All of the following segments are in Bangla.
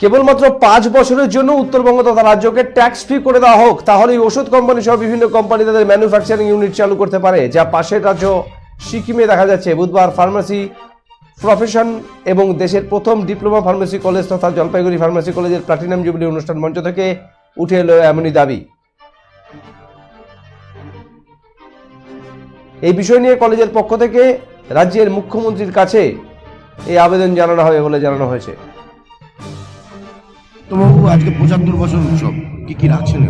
কেবলমাত্র পাঁচ বছরের জন্য উত্তরবঙ্গ তথা রাজ্যকে ট্যাক্স ফ্রি করে দেওয়া হোক, তাহলে এই ওষুধ কোম্পানি সহ বিভিন্ন কোম্পানি তাদের ম্যানুফ্যাকচারিং ইউনিট চালু করতে পারে, যা পাশের রাজ্য সিকিমে দেখা যাচ্ছে। বুধবার ফার্মাসি প্রফেশন এবং দেশের প্রথম ডিপ্লোমা ফার্মেসি কলেজ তথা জলপাইগুড়ি ফার্মেসি কলেজের প্লাটিনাম জুবিলি অনুষ্ঠান মঞ্চ থেকে উঠে এলো এমনই দাবি। এই বিষয় নিয়ে কলেজের পক্ষ থেকে রাজ্যের মুখ্যমন্ত্রীর কাছে এই আবেদন জানানো হবে বলে জানানো হয়েছে। তো বাবু আজকে পঁচাত্তর বছর উৎসব, কি কি রাখছেন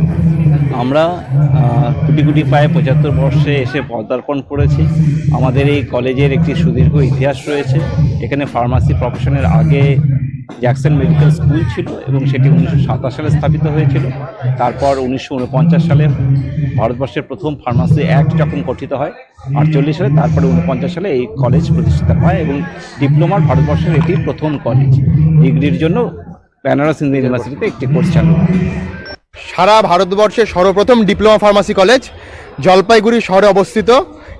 আমরা কোটি কোটি পায়ে পঁচাত্তর বর্ষে এসে পদার্পণ করেছি। আমাদের এই কলেজের একটি সুদীর্ঘ ইতিহাস রয়েছে। এখানে ফার্মাসি প্রফেশনের আগে জ্যাকসন মেডিকেল স্কুল ছিল এবং সেটি উনিশশো সাতাশ সালে স্থাপিত হয়েছিল। তারপর উনিশশো উনপঞ্চাশ সালে ভারতবর্ষের প্রথম ফার্মাসি অ্যাক্ট যখন গঠিত হয়, আটচল্লিশ সালে, তারপরে উনপঞ্চাশ সালে এই কলেজ প্রতিষ্ঠিত হয় এবং ডিপ্লোমার ভারতবর্ষের এটি প্রথম কলেজ। ডিগ্রির জন্য বেনারস হিন্দু ইউনিভার্সিটিতে একটি কোর্স চালু সারা ভারতবর্ষের সর্বপ্রথম ডিপ্লোমা ফার্মাসি কলেজ জলপাইগুড়ি শহরে অবস্থিত।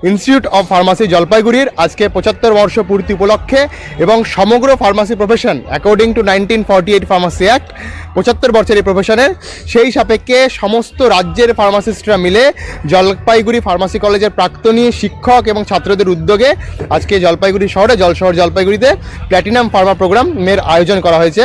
ইনস্টিটিউট অফ ফার্মাসি জলপাইগুড়ির আজকে পঁচাত্তর বর্ষ পূর্তি উপলক্ষে এবং সমগ্র pharmacy profession according to nineteen forty eight pharmacy act পঁচাত্তর বছর এই প্রফেশনের সেই সাপেক্ষে সমস্ত রাজ্যের ফার্মাসিস্টরা মিলে জলপাইগুড়ি ফার্মাসি কলেজের প্রাক্তনী শিক্ষক এবং ছাত্রদের উদ্যোগে আজকে জলপাইগুড়ি শহরে, জলশহর জলপাইগুড়িতে প্ল্যাটিনাম ফার্মা প্রোগ্রামের আয়োজন করা হয়েছে।